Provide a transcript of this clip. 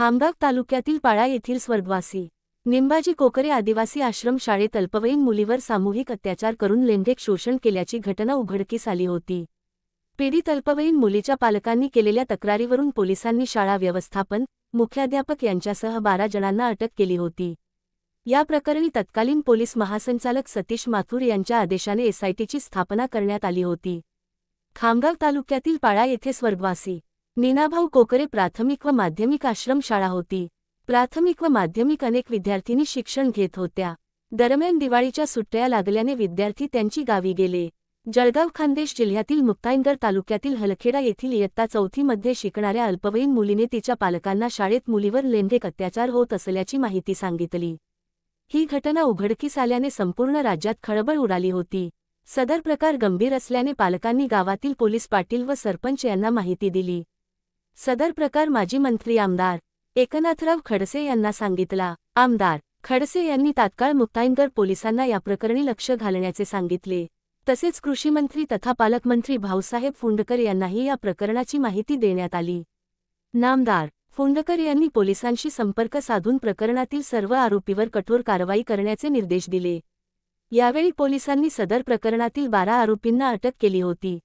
खामगाव तालुक्यातील पाळा येथील स्वर्गवासी. निंबाजी कोकरे आदिवासी आश्रम शाळेत अल्पवयीन मुलीवर सामूहिक अत्याचार करून लैंगिक शोषण केल्याची घटना उघडकीस आली होती. पीडित अल्पवयीन मुलीच्या पालकांनी केलेल्या तक्रारीवरून पोलिसांनी शाळा व्यवस्थापन मुख्याध्यापक यांच्यासह बारा जणांना अटक केली होती. या प्रकरणी तत्कालीन पोलीस महासंचालक सतीश माथुर यांच्या आदेशाने एसआयटीची स्थापना करण्यात आली होती. खामगाव तालुक्यातील पाळा येथे स्वर्गवासी. नीनाभाऊ कोकरे प्राथमिक व माध्यमिक आश्रमशाळा होती. प्राथमिक व माध्यमिक अनेक विद्यार्थिनी शिक्षण घेत होत्या. दरम्यान दिवाळीच्या सुट्ट्या लागल्याने विद्यार्थी त्यांची गावी गेले. जळगाव खानदेश जिल्ह्यातील मुक्ताईनगर तालुक्यातील हलखेडा येथील इयत्ता चौथीमध्ये शिकणाऱ्या अल्पवयीन मुलीने तिच्या पालकांना शाळेत मुलीवर लैंगिक अत्याचार होत असल्याची माहिती सांगितली. ही घटना उघडकीस आल्याने संपूर्ण राज्यात खळबळ उडाली होती. सदर प्रकार गंभीर असल्याने पालकांनी गावातील पोलीस पाटील व सरपंच यांना माहिती दिली. सदर प्रकार माजी मंत्री आमदार एकनाथराव खडसे यांना सांगितला. आमदार खडसे यांनी तात्काळ मुक्ताईनगर पोलिसांना या प्रकरणी लक्ष घालण्याचे सांगितले. तसेच कृषीमंत्री तथा पालकमंत्री भाऊसाहेब फुंडकर यांनाही या प्रकरणाची माहिती देण्यात आली. नामदार फुंडकर यांनी पोलिसांशी संपर्क साधून प्रकरणातील सर्व आरोपीवर कठोर कारवाई करण्याचे निर्देश दिले. यावेळी पोलिसांनी सदर प्रकरणातील बारा आरोपींना अटक केली होती.